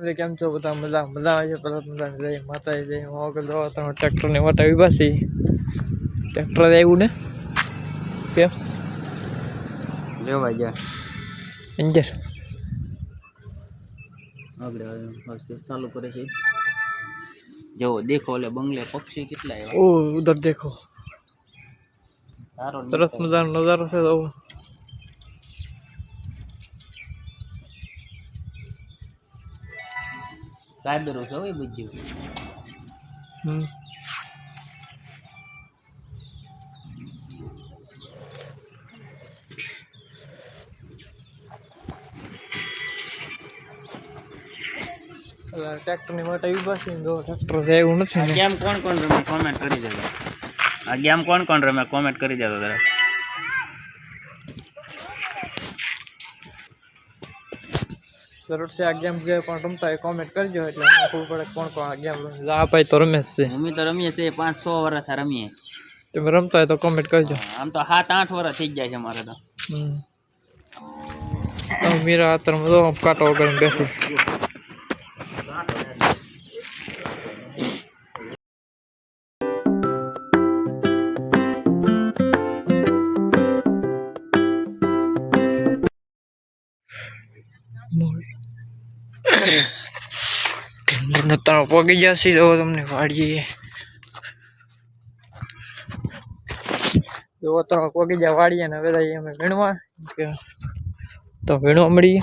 એટલે કેમ છો? બધા મજા મજા આવે છે? પરત મજા જય માતાજી જય આગળ દવા તમે ટ્રેક્ટરની વટાવી પાછી. ટ્રેક્ટર આવ્યું ને? કેમ લેવા ગયા અંજર ચાલુ કરે છે. જો દેખો એટલે બંગલે પક્ષી કેટલા આવ્યા. ઓ ઉધર દેખો. સારો સરસ મજાનો નજારો છે તો. કાયદરો છે હોય બુજ્જુ હમ ટ્રેક્ટરની વટાવી પાછી જો ટ્રેક્ટર છે એવું નથી આ ને ગેમ કોણ કોણ રમે કોમેન્ટ કરી દેજો આ ગેમ કોણ કોણ રમે કોમેન્ટ કરી દેજો જરા જરૂર છે આ ગેમ જે પણ રમતા હોય કોમેન્ટ કરજો એટલે અમને ખબર પડે કોણ કોણ આ ગેમ રમે. ભાઈ તો રમે જ છે. અમે તો રમીએ છીએ પાંચ સો વર્ષ રમીએ. તમે રમતા હોય તો કોમેન્ટ કરજો. આમ તો સાત આઠ વર્ષ થઈ ગયા છે અમારે તો. હમ. તો મીરા અત્યારે તો કાંટો વગર બેસું ને તારો પગી જશે તો તમને વાડીએ જો તો પગી જા વાડીએ ને હવે જઈએ અમે વીણવા તો વીણવા મળીએ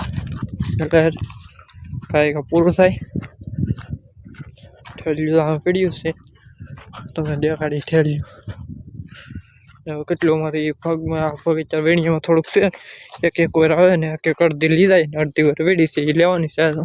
એટલે કાંઈક પૂરું થાય ઠેલિયું આમ પીડ્યું છે તમે દેખાડી ઠેલ્યું કેટલું મારી પગમાં બગીચા વેણીમાં થોડુંક છે એક એક વાર આવે ને એક એક અડધી લીધાય ને અડધી વાર વેડી છે એ લેવાની તો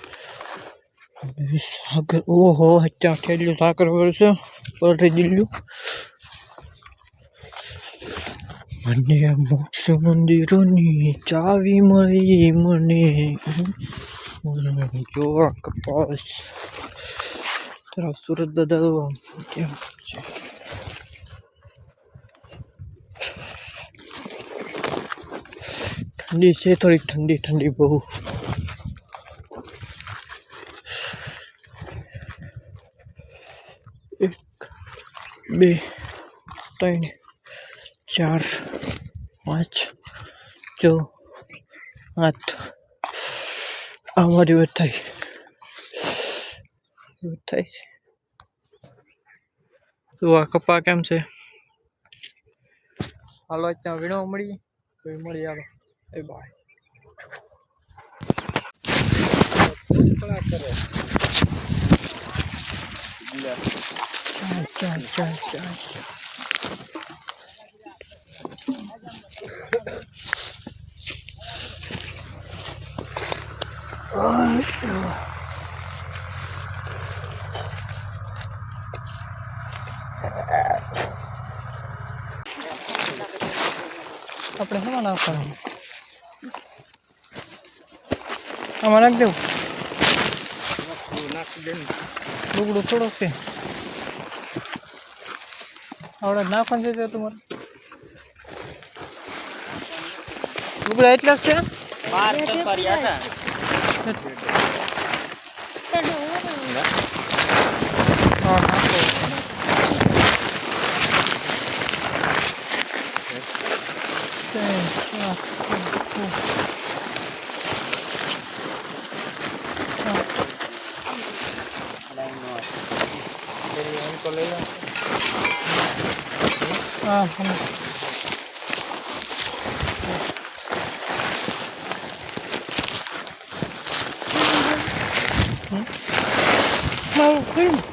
સાગર, ઓહો અત્યારે ઠેલ્યું સાગર વર્ષે પલટી દિલ્યું મને મોક્ષ મંદિરોની ચાવી મળી, મને જોવા કપાસ. તરફ સુરત દાદા કેમ છે? ઠંડી છે, થોડીક ઠંડી ઠંડી બહુ. બે ત્રણ ચાર પાંચ છ આઠ આ મારી વાત થઈ વાત થાય છે તો આ કપા કેમ છે હાલો ત્યાં વીણો મળી તો મળી હાલો એ બાય ચાલ ચાલ ચાલ ચાલ આપણે શેમાં નાખવાનું આમાં નાખ દેવું ડુગડું થોડોક છે આવડે નાખવાનું છે તે તમારે ડુગડા એટલા જ છે બાર Tankaria Ah, tamam. Hı? Mal koyayım.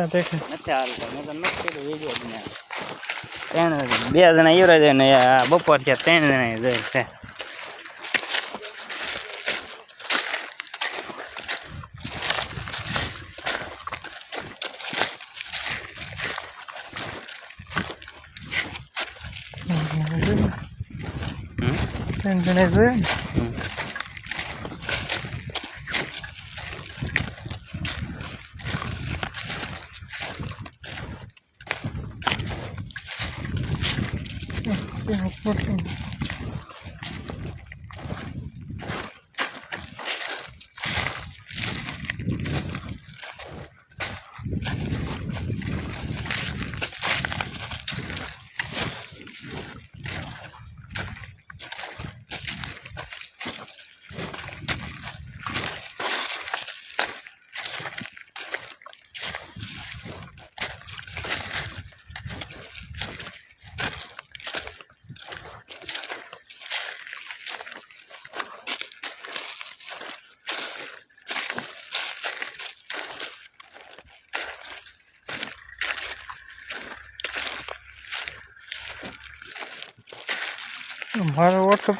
કોઈ ત્યાં દેખે નથી હાલતા મેં તો નથી કીધું વિડીયો બનાવ ત્રણ બે જણા યુવરાજ ને આ બપોર છે ત્રણ જણા જોઈ છે હમ? ત્રણ જણા જોયા Yeah, it's working. મારો વોટ્સઅપ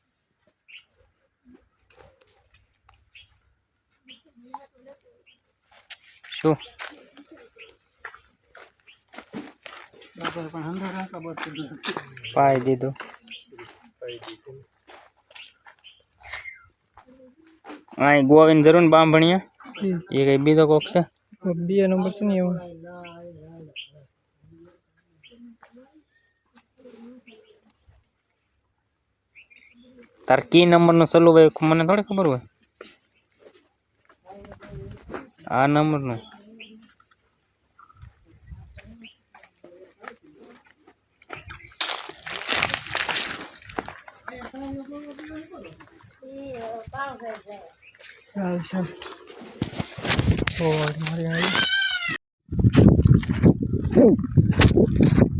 શું? પાઈ દીધું. આ ગોવિંદ જરૂર બાંભણીયા એ કઈ બીજો કોક છે? બે નંબર છે ને એમાં તાર કી નંબર નો સલું ભાઈ મને થોડી ખબર હોય? આ નંબર Oh, my ચાલ.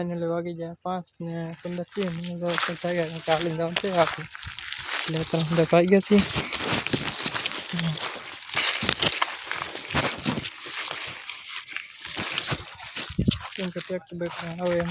ફાઇનલી વાગી જાય પાંચ ને પંદર થી મને તો જાગ્યા ચાલીને જવાનું છે આપણે એટલે ત્રણ દસ વાગ્યા છીએ કેમ કે ટ્રેક્ટર બેક્ટર આવે એમ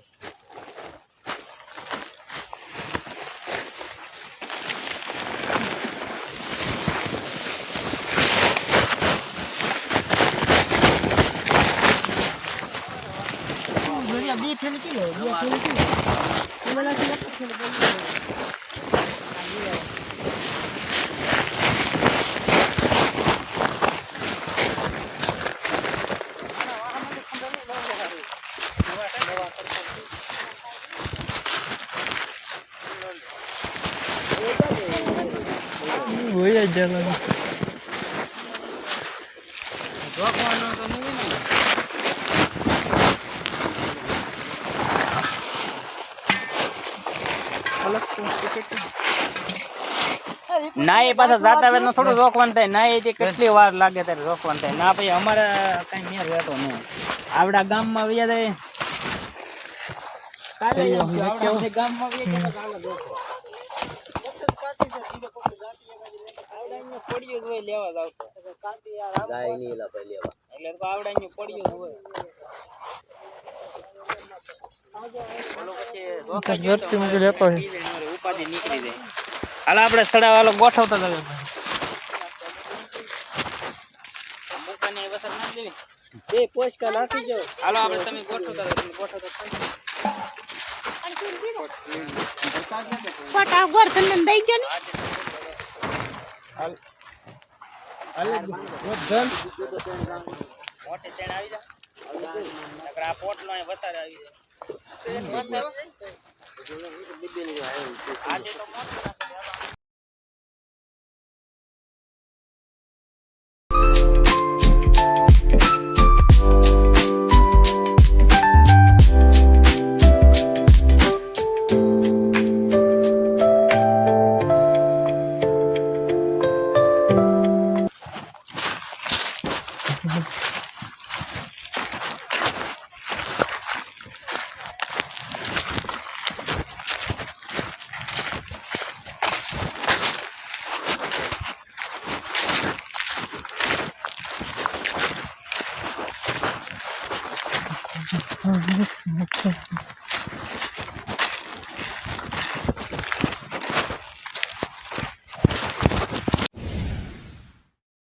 দিয়ে ঠেলে ছিল দিয়ে ঠেলে ছিল ছোটবেলা ছিল একটা ছেলে বলছিল Voy a hallarla. ના એ પાછા જાતા વેત થોડું રોકવાનું થાય ના એ કેટલી વાર લાગે ત્યારે રોકવાનું થાય ના પછી અમારે કઈ મેર રહેતો નહીં આવડા ગામમાં વ્યા જાય કાલે એમ થયું, આવડા બધે ગામમાં વ્યા ગયા તો કાલે રોકો. આવડા અહીંયા પડ્યું જ હોય લેવા જાવ તો. એટલે તો આવડા અહીંયા પડ્યું જ હોય ઓલો પછી રોકાઈ ગયો તો ઘરથી મૂકી લેતો હોય. બીજે નો રે, ઉપાધિ નીકળી જાય હાલ આપણે સડા વાલો ગોઠવતા જ દેવી. બે પોચકા નાખી જાઓ હાલો આપણે તમે ગોઠવતા તમે ગોઠવતા ફોટા ગોરધન દઈ ગયો ને. મોટી ચેણ આવી જાય નકર આ પોટલો અહીં વધારે આવી જાય. આજે તો મોટું